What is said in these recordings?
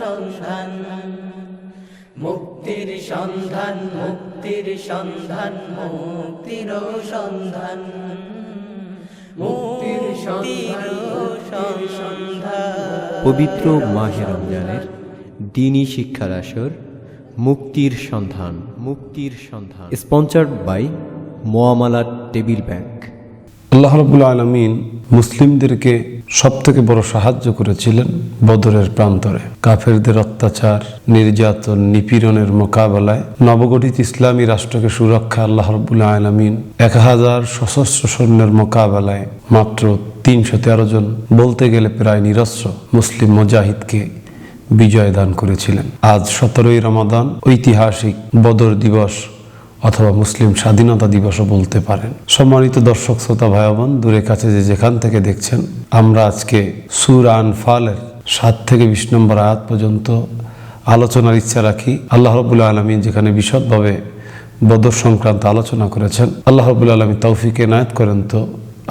সন্ধান মুক্তির সন্ধান মুক্তির সন্ধান মুক্তির সন্ধান মুক্তির সন্ধান। সন্ধান পবিত্র মাহে রমজানের দিনী শিক্ষার আসর মুক্তির সন্ধান মুক্তির সন্ধান। স্পন্সার্ড বাই মোয়ামালা টেবিল ব্যাংক। আল্লাহ রবুল আলমিন মুসলিমদেরকে সব থেকে বড় সাহায্য করেছিলেন বদরের প্রান্তরে। কাফেরদের অত্যাচার, নির্যাতন, নিপীড়নের মোকাবেলায় নবগঠিত ইসলামী রাষ্ট্রকে সুরক্ষা আল্লাহ রবুল্লা আলমিন এক হাজার সশস্ত্র সৈন্যের মোকাবেলায় মাত্র তিনশো তেরো জন, বলতে গেলে প্রায় নিরস্ব মুসলিম মুজাহিদকে বিজয় দান করেছিলেন। আজ সতেরোই রমাদান, ঐতিহাসিক বদর দিবস অথবা মুসলিম স্বাধীনতা দিবসও বলতে পারেন। সম্মানিত দর্শক, শ্রোতা ভাই বোন দূরে কাছে যে যেখান থেকে দেখছেন, আমরা আজকে সুর আনফালের সাত থেকে বিশ নম্বর আয়াত পর্যন্ত আলোচনার ইচ্ছা রাখি। আল্লাহ রবুল্লা আলমিন যেখানে বিশদভাবে বদর সংক্রান্ত আলোচনা করেছেন, আল্লাহ রবুল্লা আলমী তৌফিকে নায়ত করেন তো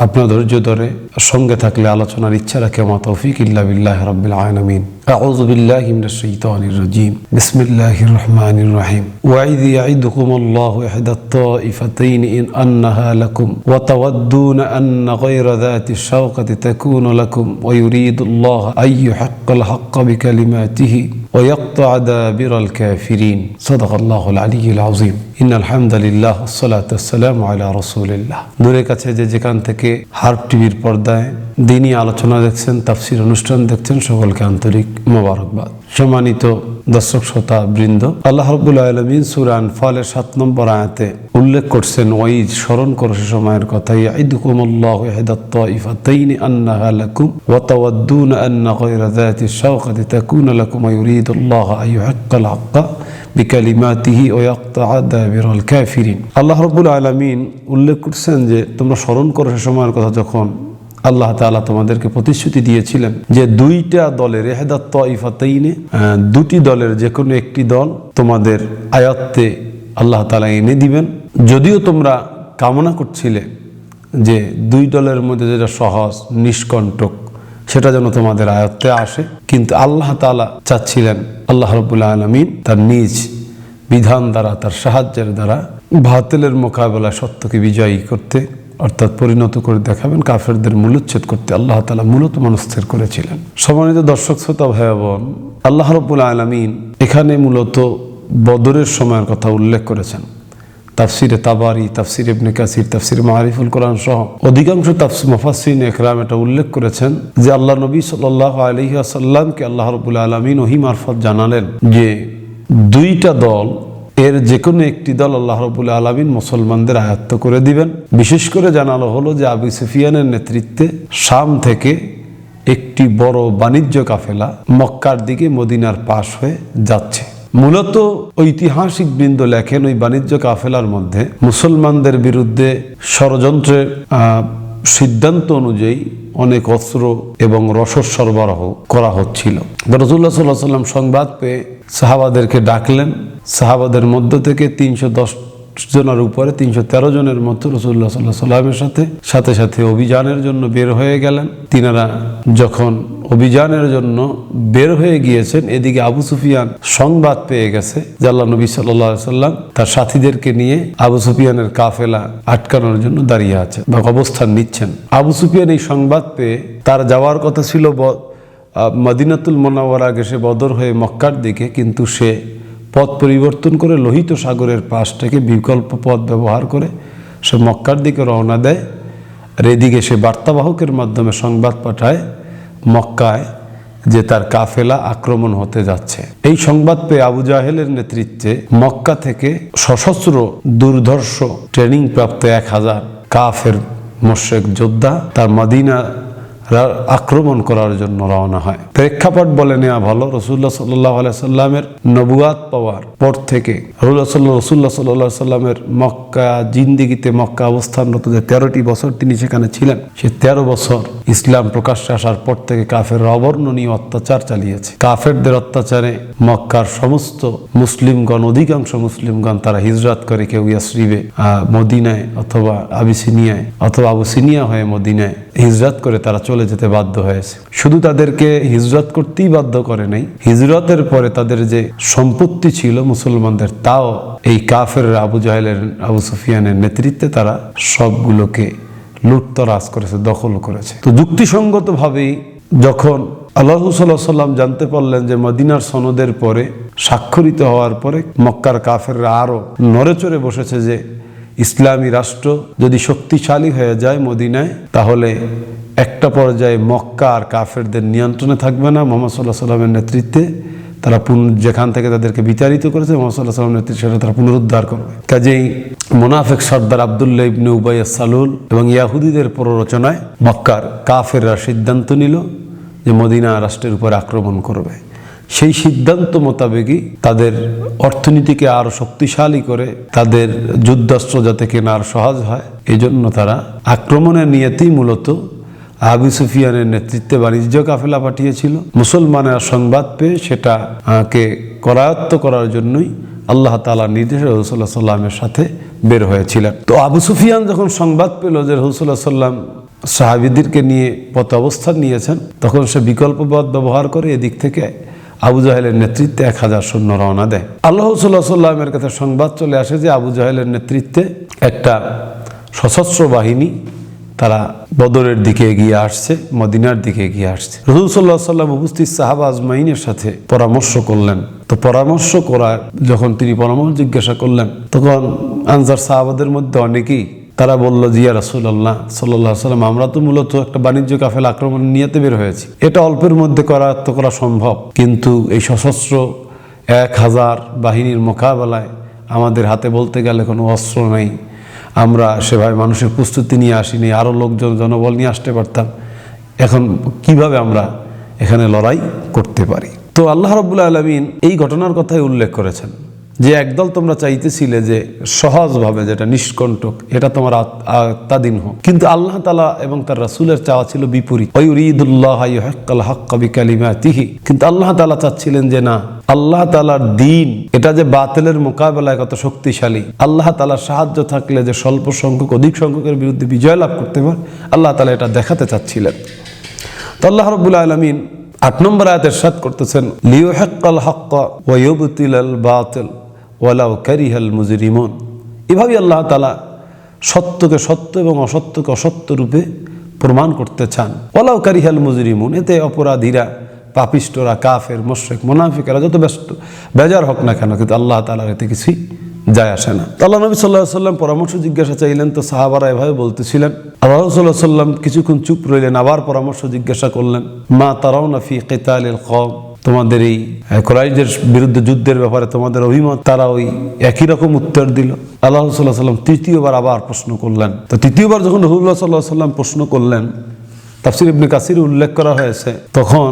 আপনার ধৈর্য ধরে সঙ্গে থাকলে আলোচনার ইচ্ছা রাখে মা তৌফিক ইল্লা বিল্লাহ রাব্বিল আলামিন أعوذ بالله من الشيطان الرجيم بسم الله الرحمن الرحيم وإذ يعدكم الله إحدى الطائفتين إن أنها لكم وتودون أن غير ذات الشوقة تكون لكم ويريد الله أن يحق الحق بكلماته ويقطع دابر الكافرين صدق الله العلي العظيم إن الحمد لله والصلاة والسلام على رسول الله দূরে কাছে যে যেখান থেকে হার্প টিভির পর্দায় দিনই আলোচনা দেখছেন, তাফসির অনুষ্ঠান দেখছেন সকলকে আন্তরিক মোবারকবাদ। সম্মানিত দর্শক, শ্রোতা, বৃন্দ, আল্লাহ রব্বুল আলমিন সুরান ফলের সাত নম্বর আয়াতে উল্লেখ করছেন ওয়াইজ স্মরণ করো সে সময়ের কথা ইয়াইদুকুম আল্লাহ ইহদাত তাইফাতাইন আন্নাহা লাকুম ওয়া তাওয়াদ্দুন আন্না গায়রা যাতি শাওকাতি তাকুন লাকুম ইউরিদু আল্লাহ আন ইউহিক্কাল হাক্কা বিকালিমাতিহি ওয়া ইয়াকতাআ দাবিরাল কাফিরিন। আল্লাহ রব্বুল আলামিন উল্লেখ করছেন যে, তোমরা স্মরণ করো সে সময়ের কথা যখন আল্লাহ তাআলা তোমাদেরকে প্রতিশ্রুতি দিয়েছিলেন যে দুইটা দলের এহেদাত তইফাতাইনে দুটি দলের যে কোনো একটি দল তোমাদের আয়াত্তে আল্লাহ তালা এনে দিবেন। যদিও তোমরা কামনা করছিলে যে দুই দলের মধ্যে যেটা সহজ, নিষ্কণ্টক, সেটা যেন তোমাদের আয়ত্তে আসে, কিন্তু আল্লাহ তাআলা চাচ্ছিলেন আল্লাহ রবুল্লা আলমিন তার নিজ বিধান দ্বারা, তার সাহায্যের দ্বারা বাতিলের মোকাবেলা সত্যকে বিজয়ী করতে। অর্থাৎ পরিণত করে দেখাবেন, কাফেরদের মূলোচ্ছেদ করতে আল্লাহ তালা মূলত মনস্থির করেছিলেন। সম্মানিত দর্শক, শ্রোতা, ভাই, বোন, আল্লাহ রব্বুল আলমিন এখানে মূলত বদরের সময়ের কথা উল্লেখ করেছেন। তাফসিরে তাবারি, তাফসির ইবনে কাসির, তাফসির মারিফুল কোরআন সহ অধিকাংশ তাফসির মুফাসসিরিন একরাম এটা উল্লেখ করেছেন যে আল্লাহ নবী সাল্লাল্লাহু আলাইহি ওয়াসাল্লামকে আল্লাহ রাব্বুল আলামিন ওহী মারফত জানালেন যে দুইটা দল এর যে কোনো একটি দল আল্লাহ রবুল আলমিন মুসলমানদের আয়ত্ত করে দিবেন। বিশেষ করে জানালো হলো যে আবু সুফিয়ানের নেতৃত্বে শাম থেকে একটি বড় বাণিজ্য কাফেলা মক্কার দিকে মদিনার পাশ হয়ে যাচ্ছে। মূলত ঐতিহাসিক বৃন্দ লেখেন ওই বাণিজ্য কাফেলার মধ্যে মুসলমানদের বিরুদ্ধে ষড়যন্ত্রের সিদ্ধান্ত অনুযায়ী অনেক অস্ত্র এবং রসদ সরবরাহ করা হচ্ছিল। রসুল্লাহ সাল্লাহ সাল্লাম সংবাদ পেয়ে সাহাবাদেরকে ডাকলেন। সাহাবাদের মধ্য থেকে তিনশো দশ জনের উপরে তিনশো তেরো জনের মতো রসুল্লাহ সাল্লাহ সাল্লামের সাথে সাথে সাথে অভিযানের জন্য বের হয়ে গেলেন। তিনারা যখন অভিযানের জন্য বের হয়ে গিয়েছেন, এদিকে আবু সুফিয়ান সংবাদ পেয়ে গেছে আল্লাহ নবী সাল্লাহ সাল্লাম তার সাথীদেরকে নিয়ে আবু সুফিয়ানের কাফেলা আটকানোর জন্য দাঁড়িয়ে আছে বা অবস্থান নিচ্ছেন। আবু সুফিয়ান এই সংবাদ পেয়ে তার যাওয়ার কথা ছিল মদিনাতুল মোনাওয়ারা গেছে বদর হয়ে মক্কার দিকে, কিন্তু সে পথ পরিবর্তন করে লোহিত সাগরের পাশ থেকে বিকল্প পথ ব্যবহার করে সে মক্কার দিকে রওনা দেয় আর এদিকে সে বার্তাবাহকের মাধ্যমে সংবাদ পাঠায় মক্কায় যে তার কাফেলা আক্রমণ হতে যাচ্ছে। এই সংবাদ পেয়ে আবু জাহেলের নেতৃত্বে মক্কা থেকে সশস্ত্র দুর্ধর্ষ ট্রেনিং প্রাপ্ত এক হাজার কাফের মোশেক যোদ্ধা তার মদিনা আক্রমণ করার জন্য রওনা হয়। প্রেক্ষাপট বলে নেওয়া ভালো রসুল্লাহ সাল্লাহ সাল্লামের নবুয়াত পাওয়ার পর থেকে রসুল্লাহ রসুল্লাহ সাল্লাহ সাল্লামের মক্কা, জিন্দিগিতে মক্কা অবস্থানরত যে তেরোটি বছর তিনি সেখানে ছিলেন, সে তেরো বছর ইসলাম প্রকাশ্যে আসার পর থেকে কাফের অবর্ণনীয় অত্যাচার চালিয়েছে। কাফেরদের অত্যাচারে মক্কার সমস্ত মুসলিমগণ, অধিকাংশ মুসলিমগণ তারা হিজরাত করে কেউ ইয়াসরিবে মদিনায় অথবা আবিসিনিয়ায় অথবা আবুসিনিয়া হয়ে মদিনায় হিজরত করে তারা চলে যেতে বাধ্য হয়েছে। শুধু তাদেরকে হিজরত করতেই বাধ্য করে নাই, হিজরতের পরে তাদের যে সম্পত্তি ছিল মুসলমানদের, তাও এই কাফের আবু জাহেলের, আবু সুফিয়ানের নেতৃত্বে তারা সবগুলোকে লুটতরাজ করেছে, দখল করেছে। তো যুক্তিসঙ্গতভাবেই যখন আল্লাহ সাল্লাহ সাল্লাম জানতে পারলেন যে মদিনার সনদের পরে, স্বাক্ষরিত হওয়ার পরে, মক্কার কাফেররা আরও নড়েচড়ে বসেছে যে ইসলামী রাষ্ট্র যদি শক্তিশালী হয়ে যায় মদিনায়, তাহলে একটা পর্যায়ে মক্কা আর কাফেরদের নিয়ন্ত্রণে থাকবে না। মোহাম্মদ সাল্লাহ সাল্লামের নেতৃত্বে তারা পুন যেখান থেকে তাদেরকে বিতাড়িত করেছে, মোহাম্মদ সাল্লাহ সাল্লামের নেতৃত্বে সেটা তারা পুনরুদ্ধার করবে। কাজেই মোনাফেক সর্দার আবদুল্লাহ ইবনে উবাই সালুল এবং ইয়াহুদিদের প্ররোচনায় মক্কার কাফেররা সিদ্ধান্ত নিল যে মদিনা রাষ্ট্রের উপর আক্রমণ করবে। সেই সিদ্ধান্ত মোতাবেকই তাদের অর্থনীতিকে আরও শক্তিশালী করে তাদের যুদ্ধাস্ত্র যাতে কেনা আর সহজ হয় এই জন্য তারা আক্রমণের নিয়েতেই মূলত আবু সুফিয়ানের নেতৃত্বে বাণিজ্য কাফেলা পাঠিয়েছিল। মুসলমানেরা সংবাদ পেয়ে সেটা আহকে করায়ত্ত করার জন্যই আল্লাহ তালা নির্দেশে রসুল্লাহ সাল্লামের সাথে বের হয়েছিলেন। তো আবু সুফিয়ান যখন সংবাদ পেল যে রসুল্লাহ সাল্লাম সাহাবিদেরকে নিয়ে পথ অবস্থান নিয়েছেন, তখন সে বিকল্প পথ ব্যবহার করে এদিক থেকে আবু জাহেলের নেতৃত্বে এক হাজার সৈন্য রওনা দেয়। আল্লাহ সাল্লাহ সাল্লামের কাছে সংবাদ চলে আসে যে আবু জাহেলের নেতৃত্বে একটা সশস্ত্র বাহিনী তারা বদরের দিকে এগিয়ে আসছে, মদিনার দিকে এগিয়ে আসছে। রসুল সাল্লাহ সাল্লাম উপস্থিত সাহাবা আজমাইনের সাথে পরামর্শ করলেন। তো পরামর্শ করার, যখন তিনি পরামর্শ জিজ্ঞাসা করলেন, তখন আনসার সাহাবাদের মধ্যে অনেকেই তারা বলল, জিয়া রাসুল্লাহ সাল্লাহ সাল্লাম আমরা তো মূলত একটা বাণিজ্য কাফেল আক্রমণ নিয়েতে বের হয়েছি। এটা অল্পের মধ্যে করায়ত্ত করা সম্ভব। কিন্তু এই সশস্ত্র এক হাজার বাহিনীর মোকাবেলায় আমাদের হাতে বলতে গেলে কোনো অস্ত্র নেই। আমরা সেভাবে মানুষের প্রস্তুতি নিয়ে আসিনি আরও লোকজন, জনবল নিয়ে আসতে পারতাম। এখন কীভাবে আমরা এখানে লড়াই করতে পারি? তো আল্লাহ রবুল্লা আলমিন এই ঘটনার কথাই উল্লেখ করেছেন। যে একদল তোমরা চাইতেছিলে যে সহজভাবে যেটা নিষ্কণ্টক, এটা তোমার আত- আত্মাধীন হোক। কিন্তু আল্লাহ তালা এবং তার রাসুলের চাওয়া ছিল বিপরীত। বিকালিমাতিহি। কিন্তু আল্লাহ তালা চাচ্ছিলেন যে না, আল্লাহ তালার দিন, এটা যে বাতিলের মোকাবেলায় কত শক্তিশালী। আল্লাহ তালার সাহায্য থাকলে যে স্বল্প সংখ্যক, অধিক সংখ্যকের বিরুদ্ধে বিজয় লাভ করতে পারে, আল্লাহ তালা এটা দেখাতে চাচ্ছিলেন। তো আল্লাহ রব্বুল আলমিন আট নম্বর আয়াতের সাথ করতেছেন লিও হেক্কাল হক্কা ওয়ুবতিল বাতিল। ওয়ালাউ কারিহাল মুজরিমন। এভাবেই আল্লাহ তালা সত্যকে সত্য এবং অসত্যকে অসত্য রূপে প্রমাণ করতে চান। ওলাউ কারিহাল মুজরিমুন, এতে অপরাধীরা, পাপিষ্টরা, কাফের, মোশরেক, মোনাফিকেরা যত ব্যস্ত, বেজার হোক না কেন, কিন্তু আল্লাহ তালার এতে কিছুই যায় আসে না। আল্লাহ নবী সাল্লাহ সাল্লাম পরামর্শ জিজ্ঞাসা চাইলেন, তো সাহাবারা এভাবে বলতেছিলেন, আল্লাহ সাল্লাহ সাল্লাম কিছুক্ষণ চুপ রইলেন, আবার পরামর্শ জিজ্ঞাসা করলেন, মা তারাও না ফি কেতাল কম তোমাদের এই কোরাইদের বিরুদ্ধে যুদ্ধের ব্যাপারে তোমাদের অভিমত, তারা ওই একই রকম উত্তর দিল। আল্লাহ সাল্লাম তৃতীয়বার আবার প্রশ্ন করলেন। তো তৃতীয়বার যখন রহুল্লাহ সাল্লাহ সাল্লাম প্রশ্ন করলেন, তাফসির ইবনে কাসির উল্লেখ করা হয়েছে, তখন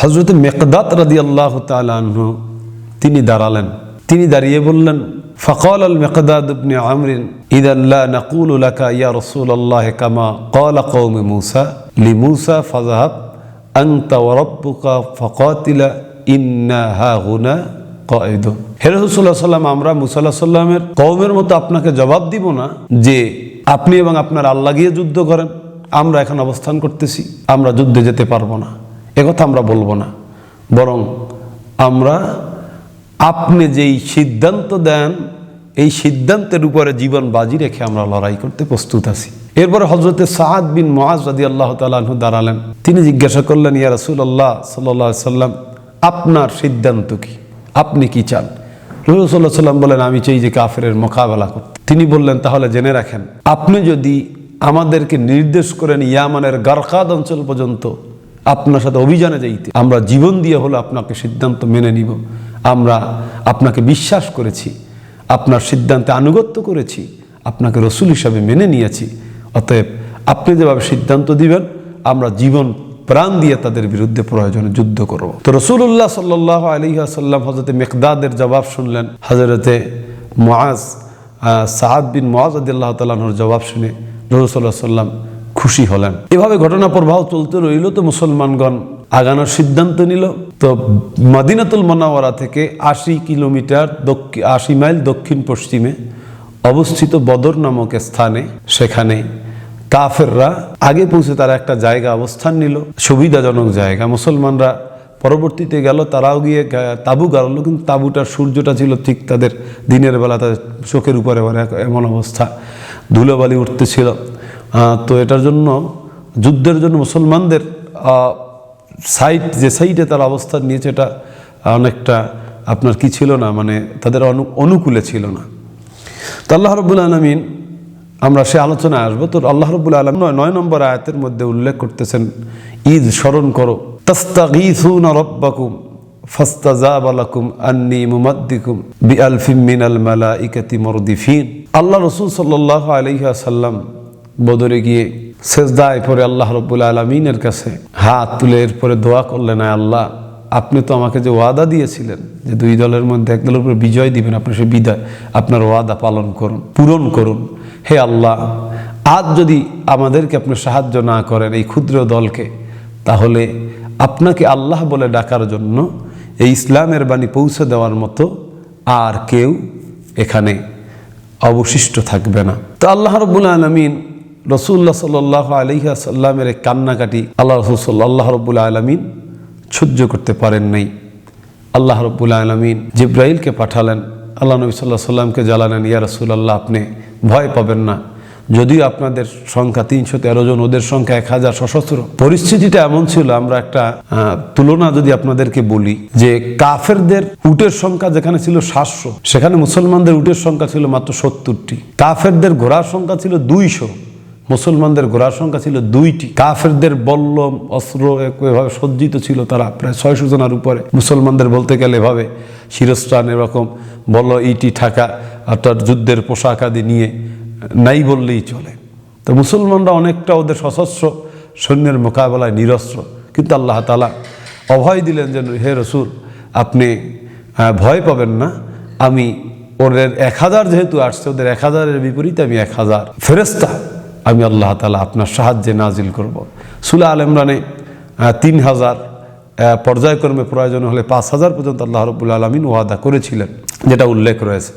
হজরত মেকদাত রাদি আল্লাহ তালু তিনি দাঁড়ালেন। তিনি দাঁড়িয়ে বললেন আল মেকদাদ ইবনে আমরিন ইদাল্লা নাকুল লাকা ইয়া রসুল আল্লাহ কামা কল কৌমে মুসা, লি মুসা ফাজাহাব আংতা ওরব্বুকা ফকাতিলা ইন্না হা হুনা কয়েদুন হে রসুল্লাহ সাল্লাম আমরা মুসাল্লাহ সাল্লামের কৌমের মতো আপনাকে জবাব দিব না যে আপনি এবং আপনার আল্লাহ গিয়ে যুদ্ধ করেন। আমরা এখন অবস্থান করতেছি, আমরা যুদ্ধে যেতে পারব না। একথা আমরা বলব না। বরং আমরা আপনি যেই সিদ্ধান্ত দেন, এই সিদ্ধান্তের উপরে জীবন বাজি রেখে আমরা লড়াই করতে প্রস্তুত আছি। এরপরে হজরতে সাদ বিন মহাজ রাদি আল্লাহ তালু দাঁড়ালেন। তিনি জিজ্ঞাসা করলেন, ইয়া রসুল আল্লাহ সাল্লাহ সাল্লাম আপনার সিদ্ধান্ত কি? আপনি কি চান? রসুল্লাহ সাল্লাম বলেন, আমি চাই যে কাফের মোকাবেলা করতে। তিনি বললেন, তাহলে জেনে রাখেন, আপনি যদি আমাদেরকে নির্দেশ করেন ইয়ামানের গারকাদ অঞ্চল পর্যন্ত আপনার সাথে অভিযানে যাইতে, আমরা জীবন দিয়ে হলো আপনাকে সিদ্ধান্ত মেনে নিব। আমরা আপনাকে বিশ্বাস করেছি, আপনার সিদ্ধান্তে আনুগত্য করেছি, আপনাকে রসুল হিসাবে মেনে নিয়েছি। অতএব আপনি যেভাবে সিদ্ধান্ত দিবেন, আমরা জীবন প্রাণ দিয়ে তাদের বিরুদ্ধে প্রয়োজনে যুদ্ধ করব। তো রসুল্লাহ সাল্লাহ আলী আসাল্লাম হজরতে মেকদাদের জবাব শুনলেন। হজরতে মহাজ সাহাদ বিন মোয়াজ আদিল্লাহ তালাহর জবাব শুনে রসুল্লাহ সাল্লাম খুশি হলেন। এভাবে ঘটনা প্রবাহ চলতে রইল, তো মুসলমানগণ আগানোর সিদ্ধান্ত নিল। তো মদিনাতুল মনাওয়ারা থেকে আশি কিলোমিটার দক্ষিণ আশি মাইল দক্ষিণ পশ্চিমে অবস্থিত বদর নামক স্থানে, সেখানে কাফেররা আগে পৌঁছে তারা একটা জায়গা অবস্থান নিল। সুবিধাজনক জায়গা। মুসলমানরা পরবর্তীতে গেল, তারাও গিয়ে তাঁবু গাড়লো, কিন্তু তাঁবুটার সূর্যটা ছিল ঠিক তাদের দিনের বেলা, তাদের চোখের উপরে এবার এমন অবস্থা। ধুলোবালি উঠতেছিল। তো এটার জন্য যুদ্ধের জন্য মুসলমানদের সাইট, যে সাইডে তারা অবস্থান নিয়েছে, এটা অনেকটা আপনার কি ছিল না মানে তাদের অনু, অনুকূলে ছিল না। তো আল্লাহ রব্বুল আলমিন, আমরা সে আলোচনায় আসব। তো আল্লাহ রব্বুল আলম নয় নয় নম্বর আয়াতের মধ্যে উল্লেখ করতেছেন, ঈদ স্মরণ করো, তাস্তাগীসুনা রব্বাকুম, ফাস্তাজাব লাকুম, আন্নি মুমাদ্দিকুম, বিআলফিম মিনাল মালাইকাতি মুরদিফিন। আল্লাহ রাসূল সাল্লাল্লাহু আলাইহি ওয়াসাল্লাম বদরে গিয়ে সেজদায় পরে আল্লাহ রব্বুল আলমিনের কাছে হাত তুলে এরপরে দোয়া করলেন আল্লাহ আপনি তো আমাকে যে ওয়াদা দিয়েছিলেন যে দুই দলের মধ্যে এক দলের উপরে বিজয় দিবেন আপনি সে বিদায়, আপনার ওয়াদা পালন করুন, পূরণ করুন। হে আল্লাহ, আজ যদি আমাদেরকে আপনি সাহায্য না করেন এই ক্ষুদ্র দলকে, তাহলে আপনাকে আল্লাহ বলে ডাকার জন্য এই ইসলামের বাণী পৌঁছে দেওয়ার মতো আর কেউ এখানে অবশিষ্ট থাকবে না। তো আল্লাহ রব্বুল আলমিন রসুল্লাহ সাল আলহিয়া সাল্লামের কান্নাকাটি, আল্লাহ রসুল সাল্লাহ রব্বুল আলমিন সহ্য করতে পারেন নাই। আল্লাহ রব্বুল আলমিন জিব্রাইলকে পাঠালেন। আল্লাহ নবী সাল্লাহ সাল্লামকে জ্বালালেন ইয়া রসুল্লাহ আপনি ভয় পাবেন না। যদিও আপনাদের সংখ্যা তিনশো তেরো জন, ওদের সংখ্যা এক হাজার সশস্ত্র। পরিস্থিতিটা এমন ছিল, আমরা একটা তুলনা যদি আপনাদেরকে বলি, যে কাফেরদের উটের সংখ্যা যেখানে ছিল সাতশো, সেখানে মুসলমানদের উটের সংখ্যা ছিল মাত্র সত্তরটি। কাফেরদের ঘোড়ার সংখ্যা ছিল দুইশো। মুসলমানদের ঘোড়ার সংখ্যা ছিল দুইটি। কাফেরদের বল্লম অস্ত্র এভাবে সজ্জিত ছিল তারা প্রায় ছয়শো জনের উপরে। মুসলমানদের বলতে গেলে এভাবে শিরস্থান এরকম বল্ল ইটি ঠাকা, অর্থাৎ যুদ্ধের পোশাক আদি নিয়ে নাই বললেই চলে। তো মুসলমানরা অনেকটা ওদের সশস্ত্র সৈন্যের মোকাবেলায় নিরস্ত্র। কিন্তু আল্লাহ তালা অভয় দিলেন যে হে রসুল, আপনি ভয় পাবেন না। আমি ওদের এক হাজার যেহেতু আসছে, ওদের এক হাজারের বিপরীতে আমি এক হাজার। ফেরেস্তা আমি আল্লাহ তালা আপনার সাহায্যে নাজিল করব। সুলা আল ইমরানে তিন হাজার পর্যায়ক্রমে প্রয়োজন হলে পাঁচ হাজার পর্যন্ত আল্লাহ রবুল্লা আলমিন ওয়াদা করেছিলেন, যেটা উল্লেখ রয়েছে।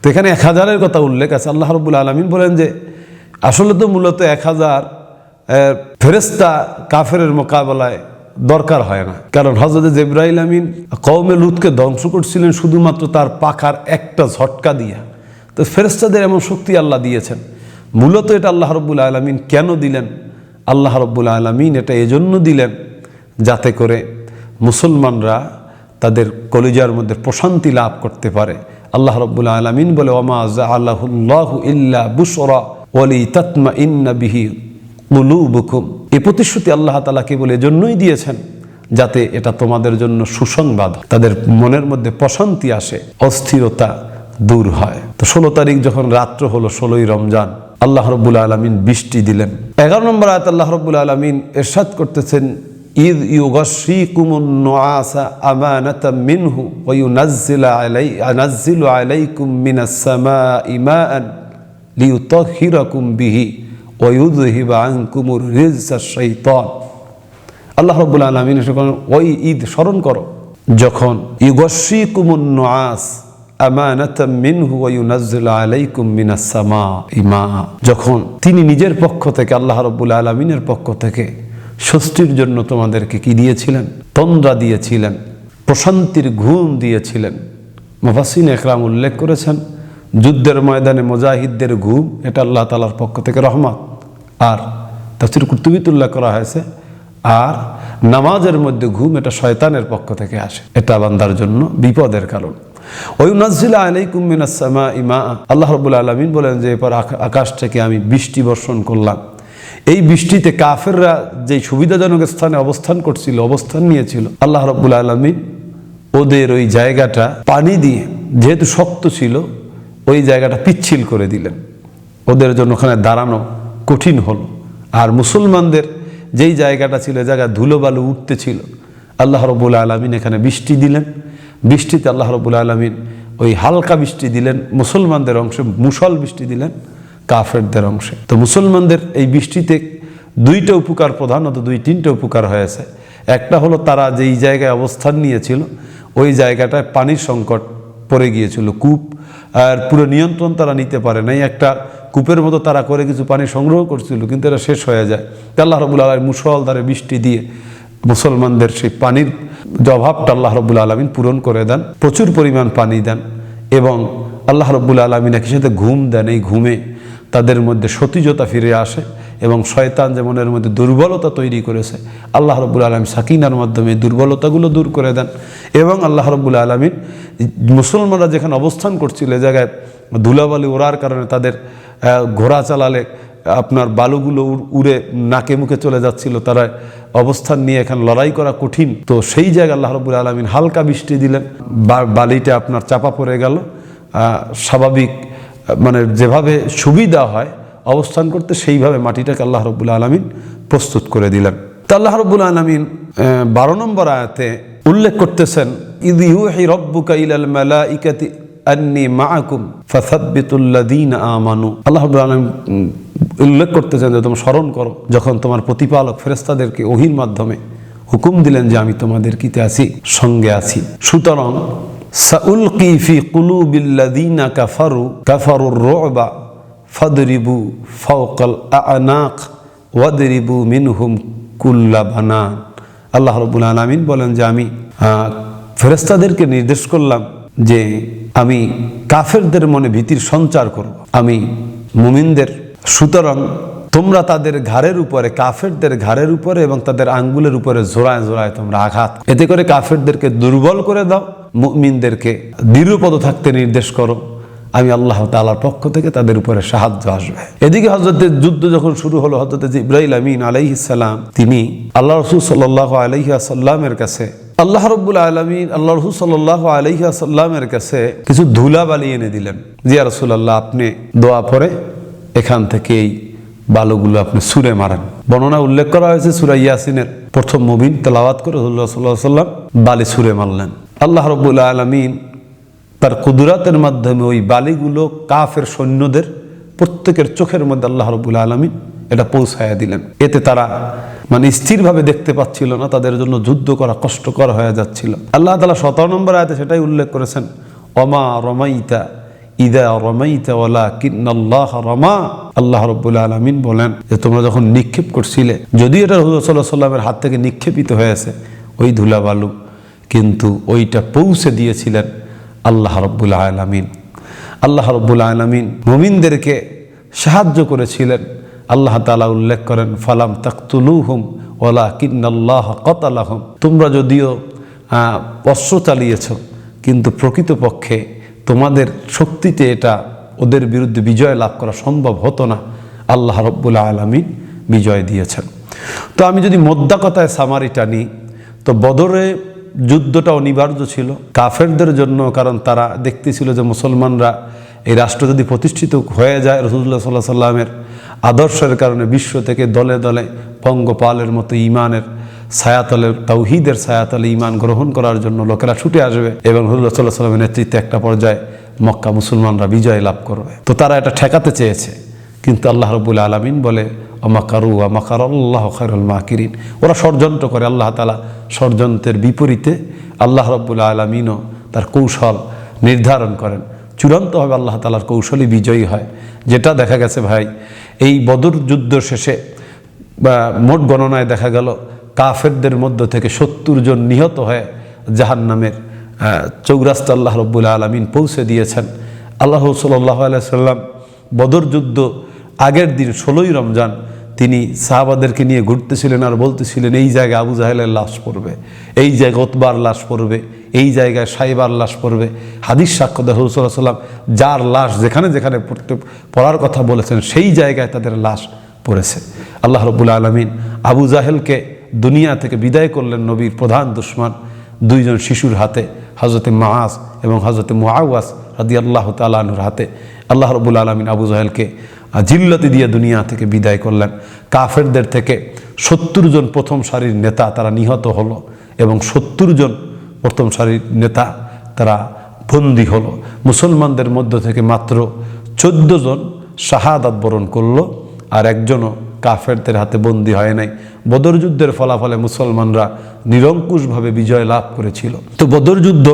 তো এখানে এক হাজারের কথা উল্লেখ আছে। আল্লাহ রবুল্লা আলমিন বলেন যে, আসলে তো মূলত এক হাজার ফেরেস্তা কাফেরের মোকাবেলায় দরকার হয় না। কারণ হজরত জেব্রাহিল আমিন কৌমে লুতকে ধ্বংস করছিলেন শুধুমাত্র তার পাখার একটা ঝটকা দিয়া। তো ফেরেস্তাদের এমন শক্তি আল্লাহ দিয়েছেন। মূলত এটা আল্লাহ রব্বুল আলমিন কেন দিলেন? আল্লাহ রব্বুল আলমিন এটা এজন্য দিলেন যাতে করে মুসলমানরা তাদের কলিজার মধ্যে প্রশান্তি লাভ করতে পারে। আল্লাহ রব্বুল আলমিন বলে ওমা আল্লাহ ইল্লা বুসরা ওলি তৎমা ইন্না বিহি কুলুবুকুম। এই প্রতিশ্রুতি আল্লাহ তালা কেবল এজন্যই দিয়েছেন যাতে এটা তোমাদের জন্য সুসংবাদ, তাদের মনের মধ্যে প্রশান্তি আসে, অস্থিরতা দূর হয়। তো ষোলো তারিখ যখন রাত্র হলো, ষোলোই রমজান আল্লাহ রব্বুল আলমিন বৃষ্টি দিলেন। এগারো নম্বর আয়াত আল্লাহ রব্বুল আলমিন এরশাদ করতেছেন ঈদ ইউগশিকুমুন নুআসা আমানাতাম মিনহু ওয়া ইউনাজ্জিলু আলাই, আনাজ্জিলু আলাইকুম মিনাস সামাই মাআন লিউতাহিরাকুম বিহি ওয়া ইউযহিবা আনকুমুর রিজসা শাইতান। আল্লাহ রব্বুল আলমিন ওই ঈদ স্মরণ করো, যখন ইগসি কুমুন যখন তিনি নিজের পক্ষ থেকে, আল্লাহ রব্বুল আলমিনের পক্ষ থেকে ষষ্ঠীর জন্য তোমাদেরকে কি দিয়েছিলেন? তন্দ্রা দিয়েছিলেন, প্রশান্তির ঘুম দিয়েছিলেন। মুফাসিন একরাম উল্লেখ করেছেন, যুদ্ধের ময়দানে মুজাহিদদের ঘুম, এটা আল্লাহ তালার পক্ষ থেকে রহমত। আর তাফসির কুতুবিত উল্লেখ করা হয়েছে, আর নামাজের মধ্যে ঘুম এটা শয়তানের পক্ষ থেকে আসে। এটা বান্দার জন্য বিপদের কারণ। আল্লাহ রবুল আলমিন বলেন যে এরপর আকা- আকাশ থেকে আমি বৃষ্টি বর্ষণ করলাম। এই বৃষ্টিতে কাফেররা যে সুবিধাজনক স্থানে অবস্থান করছিল, অবস্থান নিয়েছিল, আল্লাহ রব্বুল আলমিন ওদের ওই জায়গাটা পানি দিয়ে, যেহেতু শক্ত ছিল, ওই জায়গাটা পিচ্ছিল করে দিলেন। ওদের জন্য ওখানে দাঁড়ানো কঠিন হল। আর মুসলমানদের যেই জায়গাটা ছিল এই জায়গায় ধুলো বালু উঠতে ছিল। আল্লাহ রবুল আলমিন এখানে বৃষ্টি দিলেন। বৃষ্টিতে আল্লাহ রবুল আলমিন ওই হালকা বৃষ্টি দিলেন, মুসলমানদের অংশে মুসল বৃষ্টি দিলেন, কাফেরদের অংশে। তো মুসলমানদের এই বৃষ্টিতে দুইটা উপকার প্রধানত দুই, তিনটা উপকার হয়েছে। একটা হলো তারা যেই জায়গায় অবস্থান নিয়েছিল, ওই জায়গাটায় পানির সংকট পড়ে গিয়েছিল, কূপ, আর পুরো নিয়ন্ত্রণ তারা নিতে পারে নাই। একটা কূপের মতো তারা করে কিছু পানি সংগ্রহ করছিল, কিন্তু এটা শেষ হয়ে যায়। তো আল্লাহ রবুল আলম মুসলধারে বৃষ্টি দিয়ে মুসলমানদের সেই পানির অভাবটা আল্লাহ রবুল আলমিন পূরণ করে দেন, প্রচুর পরিমাণ পানি দেন এবং আল্লাহ রব্বুল আলমিন একই সাথে ঘুম দেন। এই ঘুমে তাদের মধ্যে সতীজতা ফিরে আসে এবং শয়তান যেমন এর মধ্যে দুর্বলতা তৈরি করেছে, আল্লাহ রব্বুল আলম সাকিনার মাধ্যমে দুর্বলতাগুলো দূর করে দেন এবং আল্লাহ রব্বুল আলমিন মুসলমানরা যেখানে অবস্থান করছিল, এ জায়গায় ধুলাবালি ওড়ার কারণে তাদের ঘোড়া চালালে আপনার বালুগুলো উড়ে নাকে মুখে চলে যাচ্ছিল, তারা অবস্থান নিয়ে এখানে লড়াই করা কঠিন। তো সেই জায়গায় আল্লাহ রবুল আলমিন হালকা বৃষ্টি দিলেন বালিটা আপনার চাপা পড়ে গেল। স্বাভাবিক মানে যেভাবে সুবিধা হয়, অবস্থান করতে সেইভাবে মাটিটাকে আল্লাহ রবুল আলমিন প্রস্তুত করে দিলেন। তা আল্লাহ রবুল আলমিন বারো নম্বর আয়াতে উল্লেখ করতেছেন ইদি ইউহি রব্বুকা ইলাল মালাইকাতি আন্নি মাআকুম, ফাসাব্বিতুল্লাযীনা আমানু। আল্লাহ রাব্বুল আলামিন উল্লেখ করতেছেন যে তোমরা স্মরণ করো, যখন তোমার প্রতিপালক ফেরেশতাদেরকে ওহির মাধ্যমে হুকুম দিলেন যে আমি তোমাদের কিতে আছি, সঙ্গে আছি। সুতরাং, সাউলকি ফি কুলুবিল্লাযীনা কাফারু, কাফারুর রুবা, ফাদরিবু ফাওকাল আনাক, ওয়াদরিবু মিনহুম কুল্লা বানান। আল্লাহ রবুল আলমিন বলেন যে আমি ফেরেস্তাদেরকে নির্দেশ করলাম যে আমি কাফেরদের মনে ভীতির সঞ্চার করব। আমি মুমিনদের সুতরাং তোমরা তাদের ঘাড়ের উপরে, কাফেরদের ঘাড়ের উপরে এবং তাদের আঙ্গুলের উপরে জোড়ায় জোড়ায় তোমরা আঘাত। এতে করে কাফেরদেরকে দুর্বল করে দাও, মুমিনদেরকে দৃঢ়পদ থাকতে নির্দেশ করো। আমি আল্লাহ তালার পক্ষ থেকে তাদের উপরে সাহায্য আসবে। এদিকে হজরতের যুদ্ধ যখন শুরু হলো হজরত ইব্রাহিম আমিন আলাইহিসাল্লাম তিনি আল্লাহ রসুল সাল্লাহ আলহিহাসাল্লামের কাছে, আল্লাহ রব্বুল আলমিন আল্লাহ রসুল সাল্লাহ আলহিহাসাল্লামের কাছে কিছু ধুলা বালি এনে দিলেন। জিয়া রসুল আল্লাহ আপনি দোয়া পরে এখান থেকে এই বালুগুলো আপনি সুরে মারেন। বর্ণনা উল্লেখ করা হয়েছে সুরা ইয়াসিনের প্রথম মুবিন তেলাওয়াত করে হুল্লাহ সাল্লাহ সাল্লাম বালি সুরে মারলেন। আল্লাহ রব্বুল আলমিন তার কুদরাতের মাধ্যমে ওই বালিগুলো কাফের সৈন্যদের প্রত্যেকের চোখের মধ্যে আল্লাহ রবুল আলমিন এটা পৌঁছায়া দিলেন। এতে তারা মানে স্থিরভাবে দেখতে পাচ্ছিল না, তাদের জন্য যুদ্ধ করা কষ্টকর হয়ে যাচ্ছিল। আল্লাহ তালা সতেরো নম্বর আয়তে সেটাই উল্লেখ করেছেন অমা রমাইতা ইদা রমাইতা ওলা কিন্নাল্লাহ রমা। আল্লাহ রব্বুল আলমিন বলেন যে, তোমরা যখন নিক্ষেপ করছিলে, যদিও এটা হুজুর সাল্লাহ সাল্লামের হাত থেকে নিক্ষেপিত হয়েছে ওই ধুলা বালু কিন্তু ওইটা পৌঁছে দিয়েছিলেন আল্লাহ রব্বুল আলমিন। আল্লাহ রব্বুল আলমিন মুমিনদেরকে সাহায্য করেছিলেন। আল্লাহ তালা উল্লেখ করেন, ফালাম তাকতুলুহুম ওলা কিন্নাল্লাহ কতালাহম। তোমরা যদিও অস্ত্র চালিয়েছ, কিন্তু প্রকৃতপক্ষে তোমাদের শক্তিতে এটা ওদের বিরুদ্ধে বিজয় লাভ করা সম্ভব হতো না। আল্লাহ রব্বুল আলমিন বিজয় দিয়েছেন। তো আমি যদি মোদ্দা কথায় সামারিটা নিই তো বদরে যুদ্ধটা অনিবার্য ছিল। কাফেরদের জন্য, কারণ তারা দেখতেছিল যে মুসলমানরা এই রাষ্ট্র যদি প্রতিষ্ঠিত হয়ে যায় রসুল্লাহ সাল্লাহ সাল্লামের আদর্শের কারণে বিশ্ব থেকে দলে দলে পঙ্গপালের মতো ইমানের ছায়াতলের তাওহিদের সায়াতলে ইমান গ্রহণ করার জন্য লোকেরা ছুটে আসবে এবং রসুল্লাহ সাল্লাহ সাল্লামের নেতৃত্বে একটা পর্যায়ে মক্কা মুসলমানরা বিজয় লাভ করবে। তো তারা এটা ঠেকাতে চেয়েছে। কিন্তু আল্লাহ রবুল আলমিন বলে, অমাকারু আমাকার আল্লাহ খৈরুল মাকিরিন। ওরা ষড়যন্ত্র করে আল্লাহ তালা ষড়যন্ত্রের বিপরীতে আল্লাহ রব্বুল আলমিনও তার কৌশল নির্ধারণ করেন। চূড়ান্তভাবে আল্লাহ তালার কৌশলই বিজয়ী হয়। যেটা দেখা গেছে ভাই, এই বদর যুদ্ধ শেষে বা মোট গণনায় দেখা গেল কাফেরদের মধ্য থেকে সত্তর জন নিহত হয়ে জাহান নামের চৌরাস্তা আল্লাহ রব্বুল আলমিন পৌঁছে দিয়েছেন। আল্লাহ সাল্লাহ আলাইসাল্লাম বদর যুদ্ধ আগের দিন ষোলোই রমজান তিনি সাহাবাদেরকে নিয়ে ঘুরতেছিলেন আর বলতেছিলেন, এই জায়গায় আবু জাহেলের লাশ পড়বে, এই জায়গায় ওতবার লাশ পড়বে, এই জায়গায় সাইবার লাশ পড়বে। হাদিস সাক্ষ্য দেহ সাল্লাম, যার লাশ যেখানে যেখানে পড়তে, পড়ার কথা বলেছেন, সেই জায়গায় তাদের লাশ পড়েছে। আল্লাহ রবুল আলমিন আবু জাহেলকে দুনিয়া থেকে বিদায় করলেন নবীর প্রধান দুশ্মন, দুইজন শিশুর হাতে হজরতে মাস এবং হজরতে মোয়াওয়াস রাদি আল্লাহ তালানুর হাতে। আল্লাহ রবুল আলমিন আবু জাহেলকে জিল্লতি দিয়ে দুনিয়া থেকে বিদায় করলেন। কাফেরদের থেকে সত্তর জন প্রথম সারির নেতা তারা নিহত হলো এবং সত্তর জন প্রথম সারির নেতা তারা বন্দী হলো। মুসলমানদের মধ্য থেকে মাত্র চোদ্দ জন শাহাদাত বরণ করল আর একজনও কাফেরদের হাতে বন্দী হয় নাই। বদর যুদ্ধের ফলাফলে মুসলমানরা নিরঙ্কুশভাবে বিজয় লাভ করেছিল। তো বদর যুদ্ধ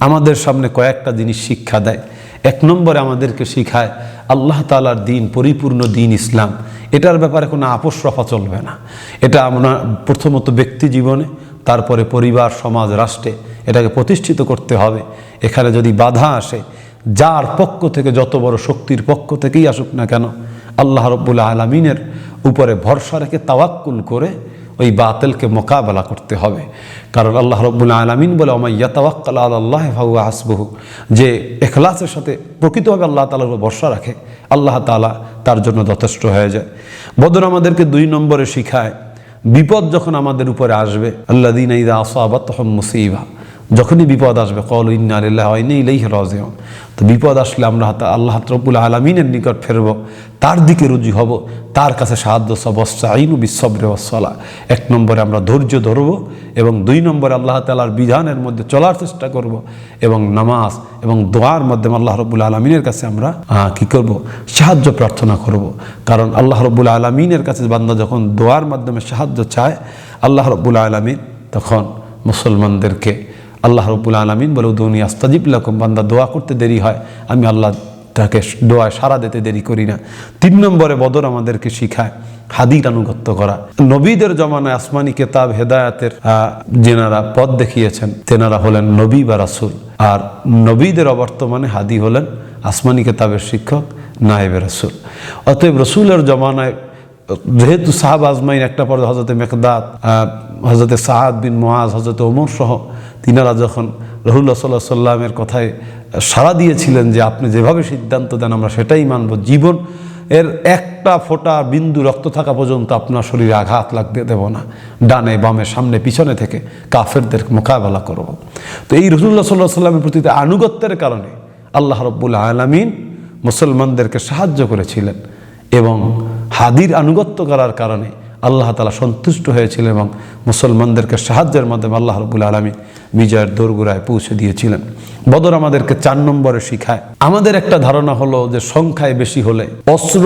আমাদের সামনে কয়েকটা জিনিস শিক্ষা দেয়। এক নম্বরে আমাদেরকে শিখায় আল্লাহ তালার দিন, পরিপূর্ণ দিন ইসলাম। এটার ব্যাপারে কোনো আপোষ রফা চলবে না। এটা আমরা প্রথমত ব্যক্তি জীবনে, তারপরে পরিবার, সমাজ, রাষ্ট্রে এটাকে প্রতিষ্ঠিত করতে হবে। এখানে যদি বাধা আসে, যার পক্ষ থেকে, যত বড় শক্তির পক্ষ থেকেই আসুক না কেন আল্লাহ রব্বুল আলমিনের উপরে ভরসা রেখে তাওয়াক্কুল করে ওই বাতেলকে মোকাবেলা করতে হবে। কারণ আল্লাহ রব্বুল আলমিন বলে অমাইয়া তাওয়াক্কাল আল্লাহ ফাহুয়া আসবহু যে এখলাসের সাথে প্রকৃতভাবে আল্লাহ তালার উপর ভরসা রাখে, আল্লাহ তালা তার জন্য যথেষ্ট হয়ে যায়। বদর আমাদেরকে দুই নম্বরে শিখায়, বিপদ যখন আমাদের উপরে আসবে আল্লাহ দিন ইদা আসাবাত তখন মুসিবা। যখনই বিপদ আসবে, কল ইন্না আলিল্লাহ ইলেই রাজিউন। তো বিপদ আসলে আমরা আল্লাহ রব্বুল আলমিনের নিকট ফেরব, তার দিকে রুজু হব, তার কাছে সাহায্য সবস্তাইনু বিশ্বরে ওসলা এক নম্বরে আমরা ধৈর্য ধরব এবং দুই নম্বরে আল্লাহ তালার বিধানের মধ্যে চলার চেষ্টা করব এবং নামাজ এবং দোয়ার মাধ্যমে আল্লাহ রব্বুল আলমিনের কাছে আমরা কি করব? সাহায্য প্রার্থনা করব। কারণ আল্লাহ রব্বুল আলমিনের কাছে বান্দা যখন দোয়ার মাধ্যমে সাহায্য চায়, আল্লাহ রব্বুল আলমিন তখন মুসলমানদেরকে আল্লাহ রব্বুল আলমিন বলে উদৌনি আস্তাজিব লাকুম, বান্দা দোয়া করতে দেরি হয়। আমি আল্লাহ তাকে দোয়ায় সারা দিতে দেরি করি না। তিন নম্বরে বদর আমাদেরকে শিখায় হাদির আনুগত্য করা। নবীদের জমানায় আসমানি কেতাব হেদায়াতের যেনারা পথ দেখিয়েছেন, তেনারা হলেন নবী বা রাসুল। আর নবীদের অবর্তমানে হাদি হলেন আসমানি কেতাবের শিক্ষক, নায়েবে রসুল। অতএব রসুলের জমানায়, যেহেতু সাহাব আজমাইন, একটা পর হজরতে মেকদাদ হজরতে সাহাদ বিন মোয়াজ হজরতে ওমর সহ তিনারা যখন রহুল্লা সাল্লাহ সাল্লামের কথায় সাড়া দিয়েছিলেন যে আপনি যেভাবে সিদ্ধান্ত দেন, আমরা সেটাই মানব। জীবন এর একটা ফোঁটা বিন্দু রক্ত থাকা পর্যন্ত আপনার শরীরে আঘাত লাগতে দেব না। ডানে, বামে, সামনে, পিছনে থেকে কাফেরদের মোকাবেলা করব। তো এই রসুল্লাহ সাল্লাহ সাল্লামের প্রতি আনুগত্যের কারণে আল্লাহ রব্বুল আলমিন মুসলমানদেরকে সাহায্য করেছিলেন এবং হাদির আনুগত্য করার কারণে আল্লাহ তালা সন্তুষ্ট হয়েছিলেন এবং মুসলমানদেরকে সাহায্যের মাধ্যমে আল্লাহ রবুল আলমী বিজয়ের দোরগোড়ায় পৌঁছে দিয়েছিলেন। বদর আমাদেরকে চার নম্বরে শিখায়। আমাদের একটা ধারণা হলো যে সংখ্যায় বেশি হলে, অস্ত্র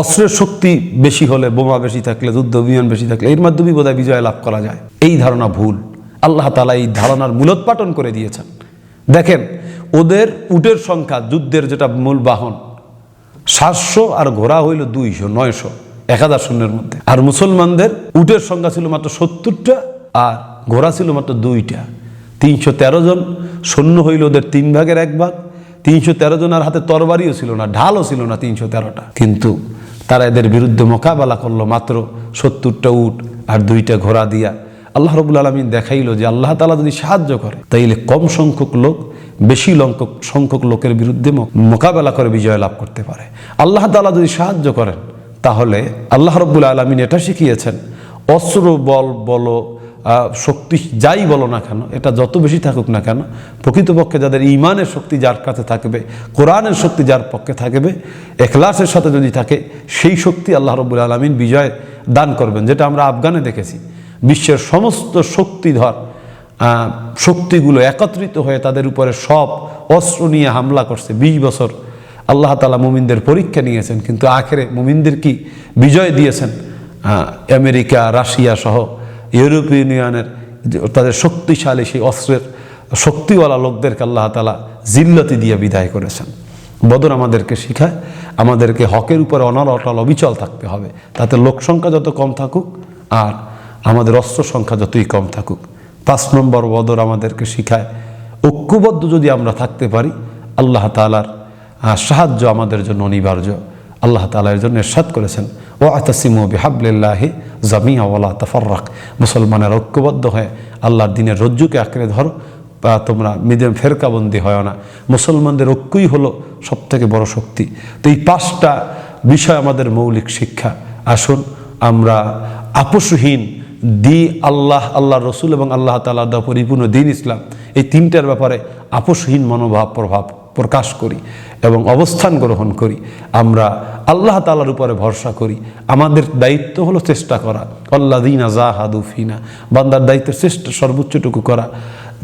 অস্ত্রের শক্তি বেশি হলে, বোমা বেশি থাকলে, যুদ্ধ, বিমান বেশি থাকলে, এর মাধ্যমেই বোধহয় বিজয় লাভ করা যায়। এই ধারণা ভুল। আল্লাহ তালা এই ধারণার মূলোৎপাটন করে দিয়েছেন। দেখেন, ওদের উটের সংখ্যা যুদ্ধের যেটা মূল বাহন, সাতশো আর ঘোড়া হইল দুইশো, নয়শো। এক হাজার শূন্যের মধ্যে। আর মুসলমানদের উটের সংখ্যা ছিল মাত্র সত্তরটা, আর ঘোড়া ছিল মাত্র দুইটা। তিনশো তেরো জন সৈন্য হইল ওদের তিন ভাগের এক ভাগ। তিনশো তেরো জনের হাতে তরবারিও ছিল না, ঢালও ছিল না তিনশো তেরোটা। কিন্তু তারা এদের বিরুদ্ধে মোকাবেলা করল মাত্র সত্তরটা উট আর দুইটা ঘোড়া দিয়া। আল্লাহ রবুল আলমিন দেখাইলো যে আল্লাহ তালা যদি সাহায্য করে, তাইলে কম সংখ্যক লোক, বেশি লঙ্ক- সংখ্যক লোকের বিরুদ্ধে মোকাবেলা করে বিজয় লাভ করতে পারে। আল্লাহ তালা যদি সাহায্য করেন তাহলে আল্লাহ রব্বুল আলমিন এটা শিখিয়েছেন। অস্ত্র বল, বলো শক্তি যাই বলো না কেন, এটা যত বেশি থাকুক না কেন, প্রকৃতপক্ষে যাদের ইমানের শক্তি যার কাছে থাকবে, কোরআনের শক্তি যার পক্ষে থাকবে, এখলাসের সাথে যদি থাকে, সেই শক্তি আল্লাহ রব্বুল আলমিন বিজয় দান করবেন, যেটা আমরা আফগানে দেখেছি। বিশ্বের সমস্ত শক্তিধর শক্তিগুলো একত্রিত হয়ে তাদের উপরে সব অস্ত্র নিয়ে হামলা করছে, বিশ বছর আল্লাহ তালা মুমিনদের পরীক্ষা নিয়েছেন, কিন্তু আখেরে মুমিনদের কি বিজয় দিয়েছেন? আমেরিকা, রাশিয়া সহ ইউরোপীয় ইউনিয়নের তাদের শক্তিশালী সেই অস্ত্রের শক্তিওয়ালা লোকদেরকে আল্লাহ তালা জিল্লতি দিয়ে বিদায় করেছেন। বদর আমাদেরকে শিখায়, আমাদেরকে হকের উপরে অনল অটল অবিচল থাকতে হবে। তাতে লোক সংখ্যা যত কম থাকুক আর আমাদের অস্ত্র সংখ্যা যতই কম থাকুক। পাঁচ নম্বর বদর আমাদেরকে শিখায়, ঐক্যবদ্ধ যদি আমরা থাকতে পারি, আল্লাহ তালার সাহায্য আমাদের জন্য অনিবার্য। আল্লাহ তালা এর জন্য এরশাদ করেছেন ও আতাসিমু বিহাবলিল্লাহি জামিয়া ওয়ালা তাফাররাক। মুসলমানের ঐক্যবদ্ধ হয়ে আল্লাহর দিনের রজ্জুকে আঁকড়ে ধরো, বা তোমরা মিদেম ফেরকাবন্দি হয় না। মুসলমানদের ঐক্যই হলো সব থেকে বড় শক্তি। তো এই পাঁচটা বিষয় আমাদের মৌলিক শিক্ষা। আসুন, আমরা আপোষহীন দি আল্লাহ আল্লাহ রসুল এবং আল্লাহ তাল্লাহ পরিপূর্ণ দিন ইসলাম, এই তিনটার ব্যাপারে আপোষহীন মনোভাব, প্রভাব প্রকাশ করি এবং অবস্থান গ্রহণ করি। আমরা আল্লাহ তালার উপরে ভরসা করি। আমাদের দায়িত্ব হলো চেষ্টা করা। আল্লাহ দিনা জাহাদুফিনা বান্দার দায়িত্ব চেষ্টা সর্বোচ্চটুকু করা।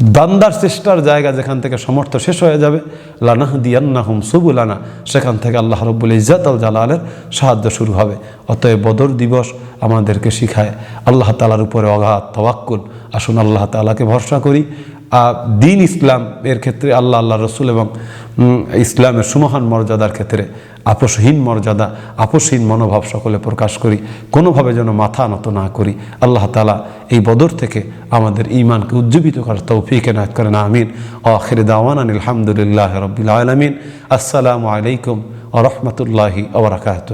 বান্দার চেষ্টার জায়গা যেখান থেকে সমর্থ শেষ হয়ে যাবে। লানাহ দিয়ান্নাহুম সুবুলানা। সেখান থেকে আল্লাহ রব্বুল ইজ্জাত আল জালালের সাহায্য শুরু হবে। অতএব বদর দিবস আমাদেরকে শিখায়। আল্লাহ তালার উপরে অগাধ তওয়াক্কুল। আসুন আল্লাহ তালাকে ভরসা করি। দিন ইসলাম এর ক্ষেত্রে আল্লাহ আল্লাহ রসুল এবং ইসলামের সুমহান মর্যাদার ক্ষেত্রে আপোষহীন মর্যাদা, আপোষহীন মনোভাব সকলে প্রকাশ করি, কোনোভাবে যেন মাথা নত না করি। আল্লাহ তালা এই বদর থেকে আমাদের ইমানকে উজ্জীবিত করার তৌফিক এনায়ত করেন, আমিন। ও আখির দাওয়ান আলহামদুলিল্লাহ রবিল আলমিন। আসসালামু আলাইকুম ও রহমতুল্লাহি ওবরাকাত